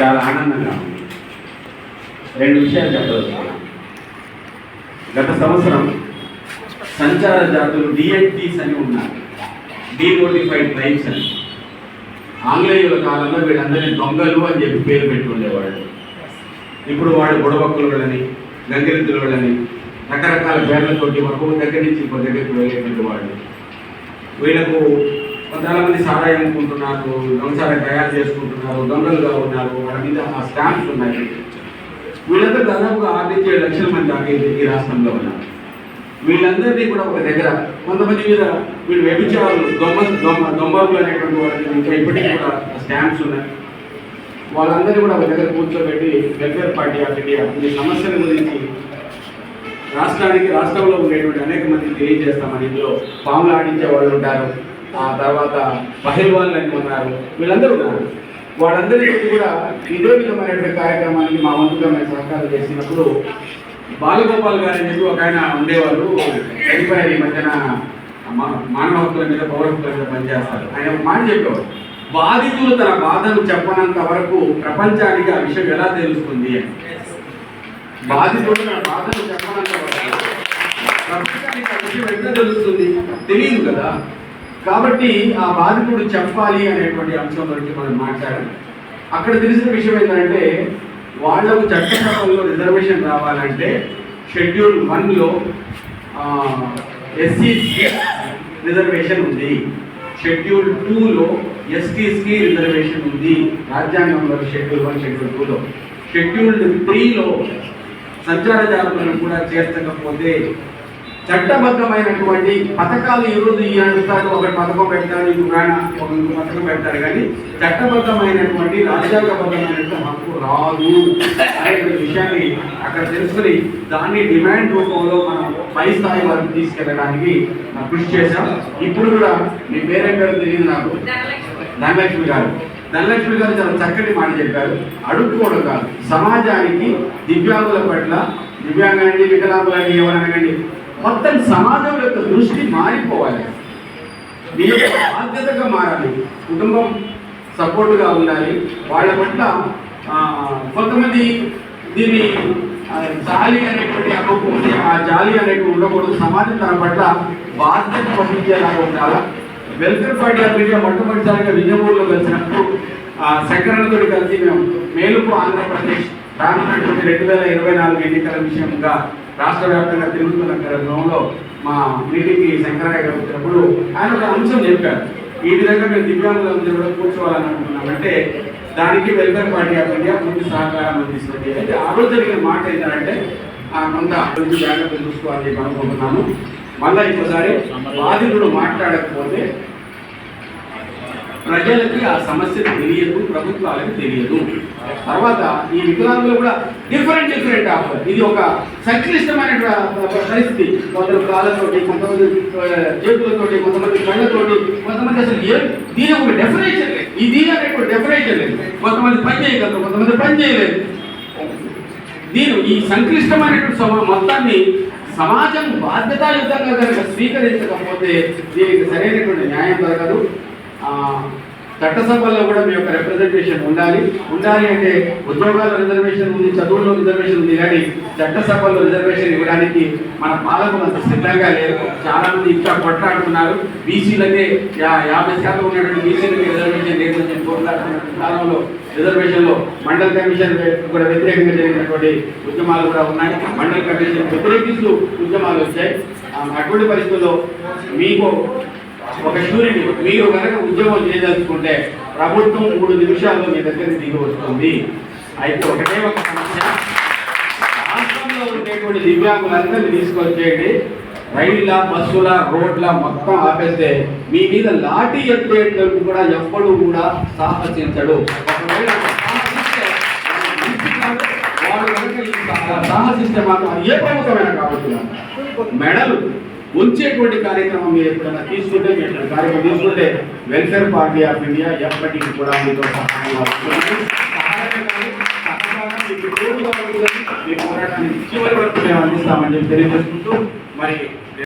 చాలా ఆనందంగా ఉంది రెండు విషయాలు చెప్పదలుచుకున్నాను గత సంవత్సరం సంచార జాతులు డిఎన్టీస్ అని ఉన్నారు డీనోటిఫైడ్ ట్రైబ్స్ అని. ఆంగ్లేయుల కాలంలో వీళ్ళందరినీ దొంగలు అని చెప్పి పేరు పెట్టి ఉండేవాళ్ళు. ఇప్పుడు వాడు బుడబక్కులని గంగిరెద్దులని రకరకాల పేర్లతోటి ఒక దగ్గర నుంచి ఇంకో దగ్గరికి వెళ్ళేటువంటి వాళ్ళు. వీళ్ళకు చాలా మంది సారాయి అమ్ముకుంటున్నారు తయారు చేసుకుంటున్నారు దొంగలుగా ఉన్నారు. వాళ్ళ మీద ఆ స్టాంప్స్ ఉన్నాయి. వీళ్ళందరూ దాదాపుగా ఆరు నుంచి ఏడు లక్షల మంది దాకా ఈ- రాష్ట్రంలో ఉన్నారు వీళ్ళందరినీ కూడా ఒక దగ్గర కొంతమంది మీద వీళ్ళు వ్యభిచారులు దొంగ దొంగ దొంగలు అనేటువంటి వాళ్ళకి ఇంకా ఇప్పటికీ కూడా స్టాంప్స్ ఉన్నాయి. వాళ్ళందరినీ కూడా ఒక దగ్గర కూర్చోబెట్టి వెల్ఫేర్ పార్టీ ఆఫ్ ఇండియా ఈ సమస్యల గురించి రాష్ట్రానికి రాష్ట్రంలో ఉండేటువంటి అనేక మంది తెలియజేస్తామని ఇందులో పాములు ఆడించే వాళ్ళు ఉంటారు. ఆ తర్వాత పహిల్వాన్లు అని ఉన్నారు. వీళ్ళందరూ ఉన్నారు. వాళ్ళందరికీ కూడా ఇదే విధమైనటువంటి కార్యక్రమానికి మా వంతుగా మేము సహకారం చేసినప్పుడు బాలగోపాల్ గారు అనేది ఒక ఆయన ఉండేవాళ్ళు చనిపోయారు ఈ మధ్యన. మానవ హక్కుల మీద పౌర హక్కుల మీద పనిచేస్తారు. ఆయన ఒక మాట చెప్పేవారు. బాధితులు తన బాధను చెప్పనంత వరకు ప్రపంచానికి ఆ విషయం ఎలా తెలుస్తుంది అని. బాధితుడు తన బాధను చెప్పనంత వరకు ప్రపంచానికి ఆ విషయం ఎట్లా తెలుస్తుంది? తెలియదు కదా. కాబట్టి ఆ బాధితుడు చెప్పాలి అనేటువంటి అంశం గురించి మనం మాట్లాడాలి. అక్కడ తెలిసిన విషయం ఏంటంటే వాళ్ళకు చట్టసభల్లో రిజర్వేషన్ రావాలంటే షెడ్యూల్ వన్లో ఎస్సీకి రిజర్వేషన్ ఉంది. షెడ్యూల్ టూలో ఎస్టీస్కి రిజర్వేషన్ ఉంది. రాజ్యాంగంలో షెడ్యూల్ వన్ షెడ్యూల్ టూలో. షెడ్యూల్ త్రీలో సంచార జాబులను కూడా చేర్చకపోతే చట్టబద్ధమైనటువంటి పథకాలు ఈ రోజు ఈ అంటారు ఒక పథకం పెడతారు ఇంకొక ఆయన ఒక పథకం పెడతారు కానీ చట్టబద్ధమైనటువంటి రాజ్యాంగబద్ధమైనటువంటి హక్కు రాదు అనే విషయాన్ని అక్కడ తెలుసుకుని దాన్ని డిమాండ్ రూపంలో మనం పై స్థాయి వరకు తీసుకెళ్ళడానికి కృషి చేశాం. ఇప్పుడు కూడా మీ పేరేం పేరు తెలియదు నాకు. ధనలక్ష్మి గారు. ధనలక్ష్మి గారు చాలా చక్కటి మాట చెప్పారు. అడుక్కోవడం కాదు. సమాజానికి దివ్యాంగుల పట్ల దివ్యాంగాన్ని వికలాంగులని ఎవరనగండి? మొత్తం సమాజం యొక్క దృష్టి మారిపోవాలి. మీ యొక్క బాధ్యతగా మారాలి. కుటుంబం సపోర్టుగా ఉండాలి. వాళ్ళ పట్ల కొంతమంది దీన్ని జాలి అనేటువంటి అనుకుంది ఆ జాలి అనేటువంటి ఉండకూడదు. సమాజం తన పట్ల బాధ్యత పంపించేలాగా ఉండాలా? వెల్ఫేర్ పార్టీ ఆఫ్ ఇండియా మొట్టమొదటిసారిగా విజయపూర్లో కలిసినప్పుడు ఆ కలిసి మేము మేలుకు ఆంధ్రప్రదేశ్ రానున్నటువంటి రెండు వేల ఇరవై నాలుగు ఎన్నికల విషయంగా రాష్ట్ర వ్యాప్తంగా తిరుగుతున్న క్రమంలో మా మీటింగ్కి శంకరయ్య గారు వచ్చినప్పుడు ఆయన ఒక అంశం చెప్పారు. ఈ విధంగా మేము దివ్యాంగులందరూ కూడా కూర్చోవాలనుకుంటున్నామంటే దానికి వెల్ఫేర్ పార్టీ ఆఫ్ ఇండియా ముందు సహకారం అందిస్తుంది. అయితే ఆ రోజు జరిగిన మాట ఏంటంటే ఆ కొంత కొంచెం జాగ్రత్త చూసుకోవాలని అనుకుంటున్నాను మళ్ళీ ఇంకోసారి బాధితుడు మాట్లాడకపోతే ప్రజలకి ఆ సమస్య తెలియదు ప్రభుత్వాలకు తెలియదు. తర్వాత ఈ వికలాంగులు కూడా డిఫరెంట్ డిఫరెంట్ ఆఫర్ ఇది ఒక సంక్లిష్టమైన పరిస్థితి. కొందరు కాళ్ళతోటి కొంతమంది చేతులతోటి కొంతమంది కళ్ళతోటి కొంతమంది అసలు ఏ దీని ఒక డెఫినేషన్ లేదు. ఈ దీని అనేటువంటి డెఫినేషన్ లేదు. కొంతమంది పని చేయగలరు కొంతమంది పని చేయలేదు దీని ఈ సంక్లిష్టమైనటువంటి సమా మొత్తాన్ని సమాజం బాధ్యతాయుతంగా కనుక స్వీకరించకపోతే దీనికి సరైనటువంటి న్యాయం దొరకదు. చట్టసభల్లో కూడా మీ యొక్క రిప్రజెంటేషన్ ఉండాలి. ఉండాలి అంటే ఉద్యోగాల రిజర్వేషన్ ఉంది చదువుల్లో రిజర్వేషన్ ఉంది కానీ చట్టసభల్లో రిజర్వేషన్ ఇవ్వడానికి మన పాలకులు అంత సిద్ధంగా లేరు. చాలా మంది ఇంకా కొట్లాడుతున్నారు. బీసీలకే యా- యాభై శాతం ఉన్నటువంటి బీసీలకి రిజర్వేషన్ లేదని చెప్పి కొట్లాడుతున్న కాలంలో రిజర్వేషన్లో మండల కమిషన్ కూడా వ్యతిరేకంగా జరిగినటువంటి ఉద్యమాలు కూడా ఉన్నాయి. మండల కమిషన్ వ్యతిరేకిస్తూ ఉద్యమాలు వచ్చాయి. ఆ, అటువంటి పరిస్థితుల్లో మీకు ఒక షూరిటీ మీరు కనుక ఉద్యోగం చేయదలుచుకుంటే ప్రభుత్వం మూడు నిమిషాల్లో మీ దగ్గరికి దిగి వస్తుంది. అయితే ఒకటే ఒక సమస్య. రాష్ట్రంలో ఉండేటువంటి దివ్యాంగులందరినీ తీసుకొచ్చేయండి. రైళ్ళ బస్సుల రోడ్ల మొత్తం ఆపేస్తే మీ మీద లాఠీ ఎత్తేటట్టు కూడా ఎప్పుడు కూడా సాహసించడు సాహసిస్తే మాత్రం ఏ ప్రభుత్వమైనా కాబట్టి మెడలు ఉంచేటువంటి కార్యక్రమం మీరు ఎప్పుడైనా తీసుకుంటే మీరు కార్యక్రమం తీసుకుంటే వెల్ఫేర్ పార్టీ ఆఫ్ ఇండియా ఎప్పటికీ కూడా మీతో సహాయం మీ పోరాటానికి చివరి వరకు మేము అందిస్తామని చెప్పి తెలియజేసుకుంటూ మరి